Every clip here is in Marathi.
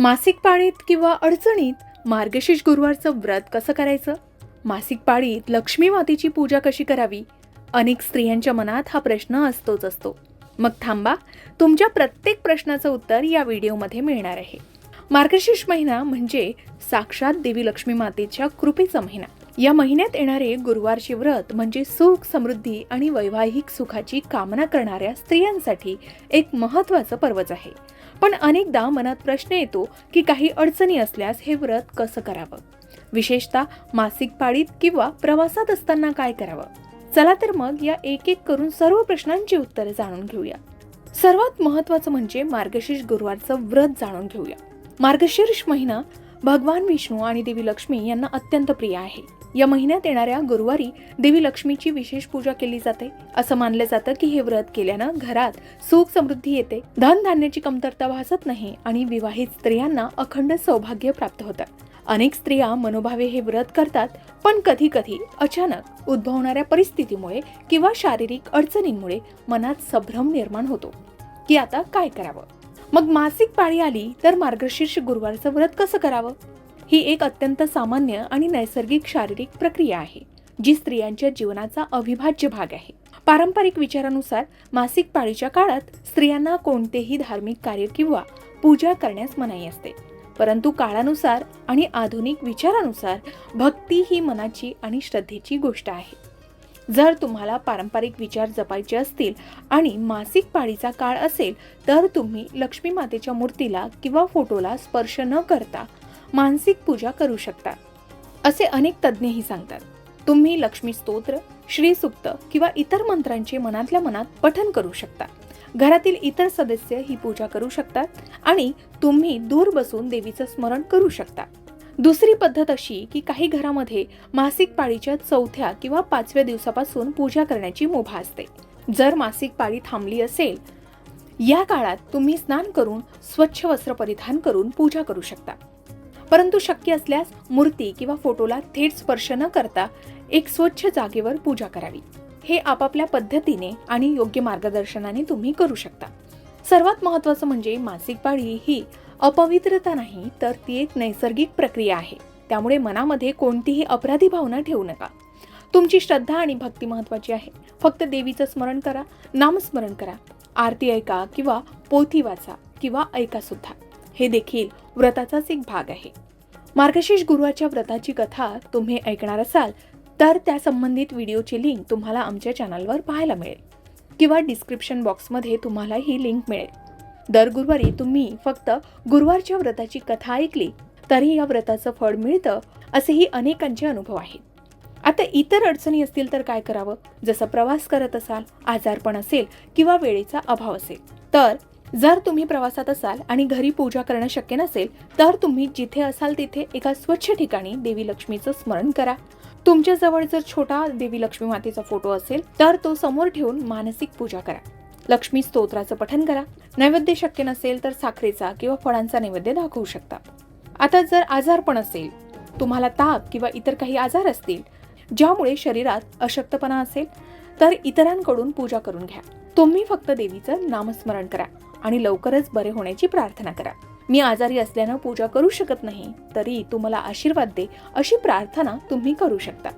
मासिक पाळीत किंवा अडचणीत मार्गशीर्ष गुरुवारचं व्रत कसं करायचं? मासिक पाळीत लक्ष्मी मातेची पूजा कशी करावी? अनेक स्त्रियांच्या मनात हा प्रश्न असतोच असतो. मग थांबा तुमच्या प्रत्येक प्रश्नाचं उत्तर या व्हिडिओमध्ये मिळणार आहे. मार्गशीर्ष महिना म्हणजे साक्षात देवी लक्ष्मी मातेच्या कृपेचा महिना. या महिन्यात येणारे गुरुवारचे व्रत म्हणजे सुख समृद्धी आणि वैवाहिक सुखाची कामना करणाऱ्या स्त्रियांसाठी एक महत्त्वाचं पर्वच आहे. पण अनेकदा मनात प्रश्न येतो की काही अडचणी असल्यास हे व्रत कसं करावं? विशेषतः मासिक पाळीत किंवा प्रवासात असताना काय करावं? चला तर मग या एक एक करून सर्व प्रश्नांची उत्तरे जाणून घेऊया. सर्वात महत्त्वाचं म्हणजे मार्गशीर्ष गुरुवारचं व्रत जाणून घेऊया. मार्गशीर्ष महिना भगवान विष्णू आणि देवी लक्ष्मी यांना अत्यंत प्रिय आहे. या महिन्यात येणाऱ्या गुरुवारी देवी लक्ष्मीची विशेष पूजा केली जाते. असं मानलं जातं की हे व्रत केल्यानं घरात सुख समृद्धी येते. धनधान्याची कमतरता भासत नाही आणि विवाहित स्त्रियांना अखंड सौभाग्य प्राप्त होतं. अनेक स्त्रिया मनोभावे हे व्रत करतात पण कधी कधी अचानक उद्भवणाऱ्या परिस्थितीमुळे किंवा शारीरिक अडचणींमुळे मनात संभ्रम निर्माण होतो. की आता काय करावं? मग मासिक पाळी आली तर मार्गशीर्ष गुरुवारचं व्रत कसं करावं? ही एक अत्यंत सामान्य आणि नैसर्गिक शारीरिक प्रक्रिया आहे जी स्त्रियांच्या जीवनाचा अविभाज्य भाग आहे. पारंपरिक विचारानुसार मासिक पाळीच्या काळात स्त्रियांना कोणतेही धार्मिक कार्य किंवा पूजा करण्यास मनाई असते. परंतु काळानुसार आणि आधुनिक विचारानुसार भक्ती ही मनाची आणि श्रद्धेची गोष्ट आहे. जर तुम्हाला पारंपरिक विचार जपायचे असतील आणि मासिक पाळीचा काळ असेल तर तुम्ही लक्ष्मी मातेच्या मूर्तीला किंवा फोटोला स्पर्श न करता मानसिक पूजा करू शकता. असे अनेक तज्ज्ञही सांगतात. तुम्ही लक्ष्मी स्तोत्र श्री किंवा इतर मंत्रांचे मनातल्या मनात पठन करू शकता. घरातील इतर सदस्य ही पूजा करू शकतात आणि तुम्ही दूर बसून देवीचं स्मरण करू शकता. दुसरी पद्धत अशी की काही घरामध्ये मासिक पाळीच्या चौथ्या किंवा पाचव्या दिवसापासून पूजा करण्याची मुभा असते. जर मासिक पाळी थांबली असेल या काळात तुम्ही स्नान करून स्वच्छ वस्त्र परिधान करून पूजा करू शकता. परंतु शक्य असल्यास मूर्ती किंवा फोटोला थेट स्पर्श न करता एक स्वच्छ जागेवर पूजा करावी. हे आपापल्या पद्धतीने आणि योग्य मार्गदर्शनाने तुम्ही करू शकता. सर्वात महत्त्वाचं म्हणजे मासिक पाळी ही अपवित्रता नाही तर ती एक नैसर्गिक प्रक्रिया आहे. त्यामुळे मनामध्ये कोणतीही अपराधी भावना ठेवू नका. तुमची श्रद्धा आणि भक्ती महत्वाची आहे. फक्त देवीचं स्मरण करा नामस्मरण करा आरती ऐका किंवा पोथी वाचा किंवा ऐका सुद्धा. हे देखील व्रताचाच एक भाग आहे. मार्गशीर्ष गुरुवारच्या व्रताची कथा तुम्ही ऐकणार असाल तर त्या संबंधित व्हिडिओची लिंक तुम्हाला आमच्या चॅनलवर पाहायला मिळेल. किंवा डिस्क्रिप्शन बॉक्समध्ये तुम्हाला ही लिंक मिळेल. दर गुरुवारी तुम्ही फक्त गुरुवारच्या व्रताची कथा ऐकली तरी या व्रताचं फळ मिळतं असेही अनेकांचे अनुभव आहेत. आता इतर अडचणी असतील तर काय करावं? जसं प्रवास करत असाल आजारपण असेल किंवा वेळेचा अभाव असेल तर जर तुम्ही प्रवासात असाल आणि घरी पूजा करणं शक्य नसेल तर तुम्ही जिथे असाल तिथे एका स्वच्छ ठिकाणी देवी लक्ष्मीचं स्मरण करा. तुमच्या जवळ जर छोटा देवी लक्ष्मी मातेचा फोटो असेल तर तो समोर ठेवून मानसिक पूजा करा. लक्ष्मी स्तोत्राचं पठन करा. नैवेद्य शक्य नसेल तर साखरेचा किंवा फळांचा नैवेद्य दाखवू शकता. आता जर आजारपण असेल तुम्हाला ताप किंवा इतर काही आजार असतील ज्यामुळे शरीरात अशक्तपणा असेल तर इतरांकडून पूजा करून घ्या. तुम्ही फक्त देवीचं नामस्मरण करा. आणि लवकरच बरे होण्याची प्रार्थना करा. मी आजारी असल्यानं पूजा करू शकत नाही तरी तुम्हाला आशीर्वाद दे अशी प्रार्थना तुम्ही करू शकता.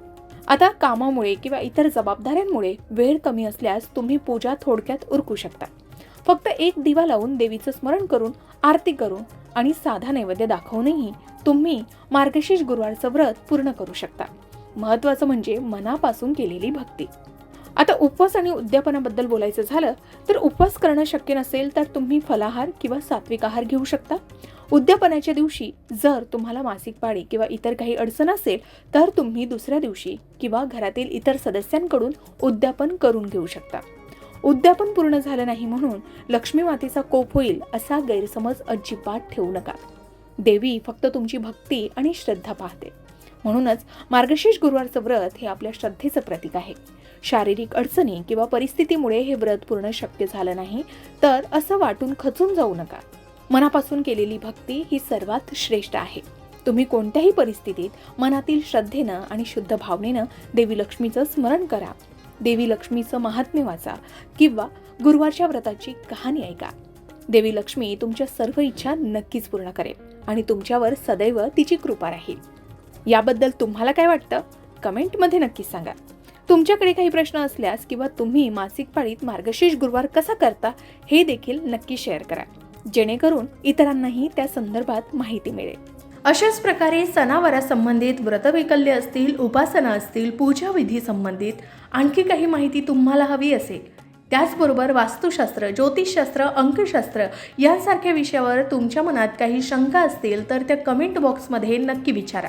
आता कामामुळे किंवा इतर जबाबदाऱ्यांमुळे वेळ कमी असल्यास तुम्ही पूजा थोडक्यात उरकू शकता. फक्त एक दिवा लावून देवीचं स्मरण करून आरती करून आणि साधा नैवेद्य दाखवूनही तुम्ही मार्गशीर्ष गुरुवारचं व्रत पूर्ण करू शकता. महत्वाचं म्हणजे मनापासून केलेली भक्ती. आता उपवास आणि उद्यापनाबद्दल बोलायचं झालं तर उपवास करणं शक्य नसेल तर तुम्ही फलाहार किंवा सात्विक आहार घेऊ शकता. उद्यापनाच्या दिवशी जर तुम्हाला मासिक पाळी किंवा इतर काही अडचण असेल तर तुम्ही दुसऱ्या दिवशी किंवा घरातील इतर सदस्यांकडून उद्यापन करून घेऊ शकता. उद्यापन पूर्ण झालं नाही म्हणून लक्ष्मी मातेचा कोप होईल असा गैरसमज अजिबात ठेवू नका. देवी फक्त तुमची भक्ती आणि श्रद्धा पाहते. म्हणूनच मार्गशीर्ष गुरुवारचं व्रत हे आपल्या श्रद्धेचं प्रतीक आहे. शारीरिक अडचणी किंवा परिस्थितीमुळे हे व्रत पूर्ण शक्य झालं नाही तर असं वाटून खचून जाऊ नका. मनापासून केलेली भक्ती ही सर्वात श्रेष्ठ आहे. तुम्ही कोणत्याही परिस्थितीत मनातील श्रद्धेनं आणि शुद्ध भावनेनं देवी लक्ष्मीचं स्मरण करा. देवी लक्ष्मीचं महात्म्य वाचा किंवा गुरुवारच्या व्रताची कहाणी ऐका. देवी लक्ष्मी तुमच्या सर्व इच्छा नक्कीच पूर्ण करेल आणि तुमच्यावर सदैव तिची कृपा राहील. याबद्दल तुम्हाला काय वाटतं? कमेंटमध्ये नक्की सांगा. तुमच्याकडे काही प्रश्न असल्यास किंवा तुम्ही मासिक पाळीत मार्गशीर्ष गुरुवार कसा करता हे देखील नक्की शेअर करा. जेणेकरून इतरांनाही त्या संदर्भात माहिती मिळेल. अशाच प्रकारे सणावारासंबंधित व्रतवैकल्य असतील उपासना असतील पूजाविधी संबंधित आणखी काही माहिती तुम्हाला हवी असेल त्याचबरोबर वास्तुशास्त्र ज्योतिषशास्त्र अंकशास्त्र यांसारख्या विषयावर तुमच्या मनात काही शंका असतील तर त्या कमेंट बॉक्समध्ये नक्की विचारा.